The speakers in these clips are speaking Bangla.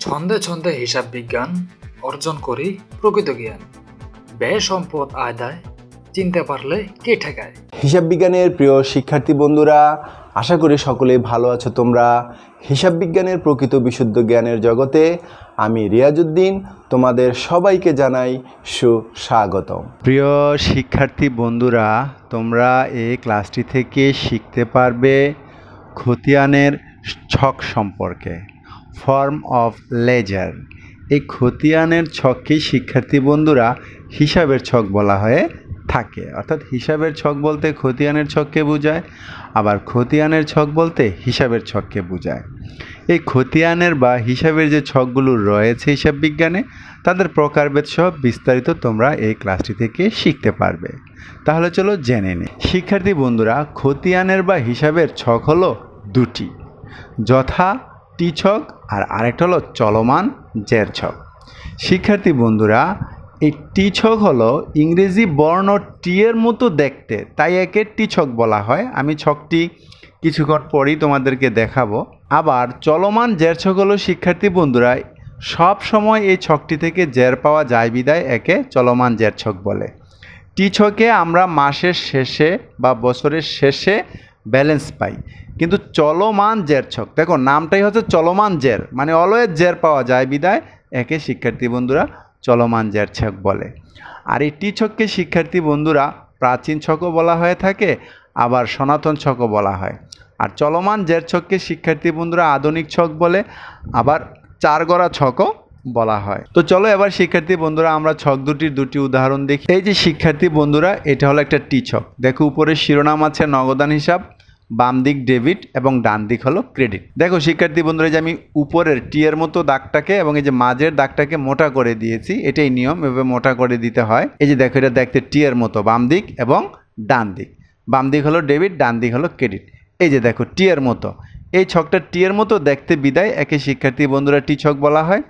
ছন্দে ছন্দে হিসাব বিজ্ঞান অর্জন করি প্রকৃত জ্ঞান। ব্যয় সম্পদ আদায় চিনতে পারলে কে ঠেকায়? হিসাব বিজ্ঞানের প্রিয় শিক্ষার্থী বন্ধুরা আশা করি সকলে ভালো আছো তোমরা। হিসাব বিজ্ঞানের প্রকৃত বিশুদ্ধ জ্ঞানের জগতে আমি রিয়াজুদ্দিন তোমাদের সবাইকে জানাই সুস্বাগতম। প্রিয় শিক্ষার্থী বন্ধুরা তোমরা এই ক্লাসটি থেকে শিখতে পারবে খতিয়ানের ছক সম্পর্কে। Form of ledger. এই খতিয়ানের ছককেই শিক্ষার্থী বন্ধুরা হিসাবের ছক বলা হয়ে থাকে। অর্থাৎ হিসাবের ছক বলতে খতিয়ানের ছককে বোঝায়, আবার খতিয়ানের ছক বলতে হিসাবের ছককে বোঝায়। এই খতিয়ানের বা হিসাবের যে ছকগুলো রয়েছে হিসাব বিজ্ঞানে, তাদের প্রকারভেদ সব বিস্তারিত তোমরা এই ক্লাসটি থেকে শিখতে পারবে। তাহলে চলো জেনে নিই। শিক্ষার্থী বন্ধুরা, খতিয়ানের বা হিসাবের ছক হলো দুটি। যথা টি ছক আর আরেকটা হলো চলমান জের ছক শিক্ষার্থী বন্ধুরা, এই টি ছক হলো ইংরেজি বর্ণ টি এর মতো দেখতে, তাই একে টি ছক বলা হয়। আমি ছকটি কিছুক্ষণ পরেই তোমাদেরকে দেখাবো। আবার চলমান জের ছক হলো শিক্ষার্থী বন্ধুরা, সব সময় এই ছকটি থেকে জের পাওয়া যায় বিদায়, একে চলমান জের ছক বলে। টি ছকে আমরা মাসের শেষে বা বছরের শেষে ব্যালেন্স পাই। কিন্তু চলমান জের ছক, দেখো নামটাই হচ্ছে চলমান জের মানে অলওয়েজ জের পাওয়া যায় বিদায়, একে শিক্ষার্থী বন্ধুরা চলমান জের ছক বলে। আর এই টি ছককে শিক্ষার্থী বন্ধুরা প্রাচীন ছকও বলা হয়ে থাকে, আবার সনাতন ছকও বলা হয়। আর চলমান জের ছককে শিক্ষার্থী বন্ধুরা আধুনিক ছক বলে, আবার চারগড়া ছকও বলা হয়। তো চলো এবার শিক্ষার্থী বন্ধুরা আমরা ছক দুটির দুটি উদাহরণ দেখি। এই যে শিক্ষার্থী বন্ধুরা, এটা হলো একটা টি ছক। দেখো উপরে শিরোনাম আছে নগদান হিসাব বাম দিক ডেবিট এবং ডান দিক হলো ক্রেডিট। দেখো শিক্ষার্থী বন্ধুরা যে আমি উপরের টি এর মতো দাগটাকে এবং এই যে মাঝের দাগটাকে মোটা করে দিয়েছি, এটাই নিয়ম, এভাবে মোটা করে দিতে হয়। এই যে দেখো, এটা দেখতে টি এর মতো বাম দিক এবং ডান দিক বাম দিক হলো ডেবিট ডান দিক হলো ক্রেডিট। এই যে দেখো, টি এর মতো। এই ছকটা টি এর মতো দেখতে বিদায়, একে শিক্ষার্থী বন্ধুরা টি ছক বলা হয়।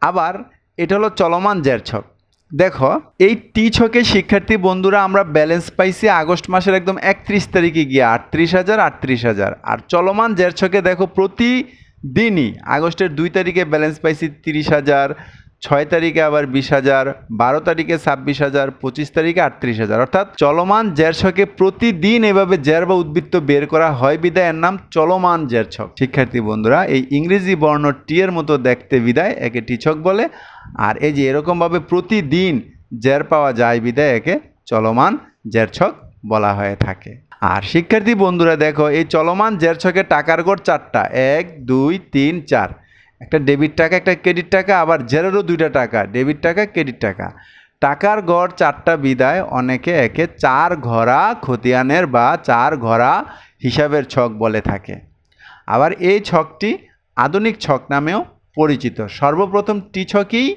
আবার এটা হলো চলমান জের ছক। দেখো, এই টি ছকে শিক্ষার্থী বন্ধুরা আমরা ব্যালেন্স পাইছি আগস্ট মাসের একদম একত্রিশ তারিখে গিয়ে, আটত্রিশ হাজার আটত্রিশ হাজার। আর চলমান জের ছকে দেখো প্রতিদিনই আগস্টের দুই তারিখে ব্যালেন্স পাইছি তিরিশ হাজার ছয় তারিখে আবার বিশ হাজার, বারো তারিখে ছাব্বিশ হাজার, পঁচিশ তারিখে আটত্রিশ হাজার। অর্থাৎ চলমান জের ছকে প্রতিদিন এভাবে জের বা উদ্বৃত্ত বের করা হয় বিদায়। এর নাম চলমান জের ছক। শিক্ষার্থী বন্ধুরা, এই ইংরেজি বর্ণ টি এর মতো দেখতে বিদায়, একে টি ছক বলে। আর এই যে এরকমভাবে প্রতিদিন জের পাওয়া যায় বিদায়, একে চলমান জের ছক বলা হয়ে থাকে। আর শিক্ষার্থী বন্ধুরা, দেখো, এই চলমান জের ছকে টাকার গড় চারটা। এক, দুই, তিন, চার। একটা ডেবিট টাকা, একটা ক্রেডিট টাকা, আবার জেরেরও দুইটা টাকা। ডেবিট টাকা ক্রেডিট টাকা। টাকার গড় চারটা বিদায়, অনেকে একে চার ঘোড়া খতিয়ানের বা চার ঘোড়া হিসাবের ছক বলে থাকে। আবার এই ছকটি আধুনিক ছক নামেও পরিচিত। সর্বপ্রথম টি ছকেই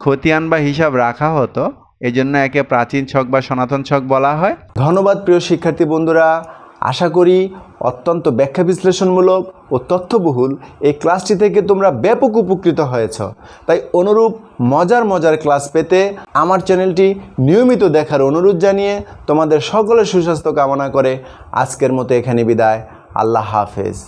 খতিয়ান বা হিসাব রাখা হতো। এই জন্য একে প্রাচীন ছক বা সনাতন ছক বলা হয়। ধন্যবাদ প্রিয় শিক্ষার্থী বন্ধুরা। আশা করি অত্যন্ত ব্যাখ্যা বিশ্লেষণমূলক ও তথ্যবহুল এই ক্লাসটি থেকে তোমরা ব্যাপক উপকৃত হয়েছ। তাই অনুরূপ মজার মজার ক্লাস পেতে আমার চ্যানেলটি নিয়মিত দেখার অনুরোধ জানিয়ে তোমাদের সকলের সুস্বাস্থ্য কামনা করে আজকের মতো এখানে বিদায়। আল্লাহ হাফেজ।